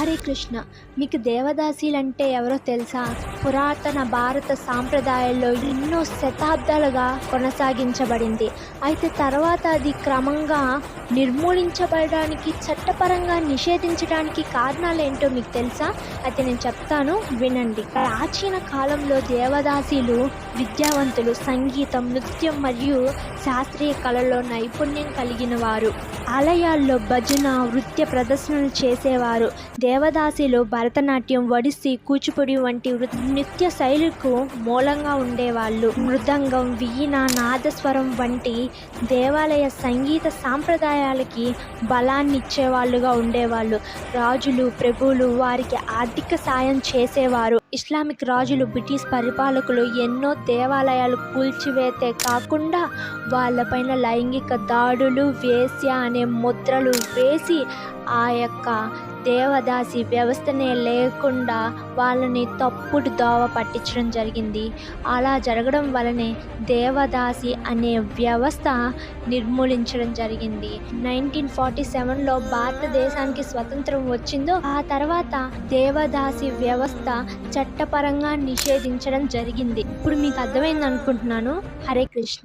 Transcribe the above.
హరే కృష్ణ మీకు దేవదాసీలంటే ఎవరో తెలుసా? పురాతన భారత సాంప్రదాయాల్లో ఎన్నో శతాబ్దాలుగా కొనసాగించబడింది. అయితే తర్వాత అది క్రమంగా నిర్మూలించబడడానికి చట్టపరంగా నిషేధించడానికి కారణాలు ఏంటో మీకు తెలుసా? అయితే నేను చెప్తాను వినండి. ప్రాచీన కాలంలో దేవదాసీలు విద్యావంతులు సంగీతం నృత్యం మరియు శాస్త్రీయ కళల్లో నైపుణ్యం కలిగిన వారు. ఆలయాల్లో భజన నృత్య ప్రదర్శనలు చేసేవారు. దేవదాసిలు భరతనాట్యం ఒడిస్సీ కూచిపూడి వంటి వృ- నృత్య శైలికు మూలంగా ఉండేవాళ్ళు. మృదంగం వీణ నాదస్వరం వంటి దేవాలయ సంగీత సాంప్రదాయాలకి బలాన్ని ఇచ్చేవాళ్ళుగా ఉండేవాళ్ళు. రాజులు ప్రభువులు వారికి ఆర్థిక సాయం చేసేవారు. ఇస్లామిక్ రాజులు బ్రిటిష్ పరిపాలకులు ఎన్నో దేవాలయాలు కూల్చివేతే కాకుండా వాళ్ళపైన లైంగిక దాడులు వేశ్య అనే ముద్రలు వేసి ఆ యొక్క దేవదాసి వ్యవస్థనే లేకుండా వాళ్ళని తప్పుడు దోవ పట్టించడం జరిగింది. అలా జరగడం వలనే దేవదాసి అనే వ్యవస్థ నిర్మూలించడం జరిగింది. నైన్టీన్ ఫార్టీ సెవెన్లో భారతదేశానికి స్వతంత్రం వచ్చిందో ఆ తర్వాత దేవదాసి వ్యవస్థ చట్టపరంగా నిషేధించడం జరిగింది. ఇప్పుడు మీకు అర్థమైంది అనుకుంటున్నాను హరే కృష్ణ.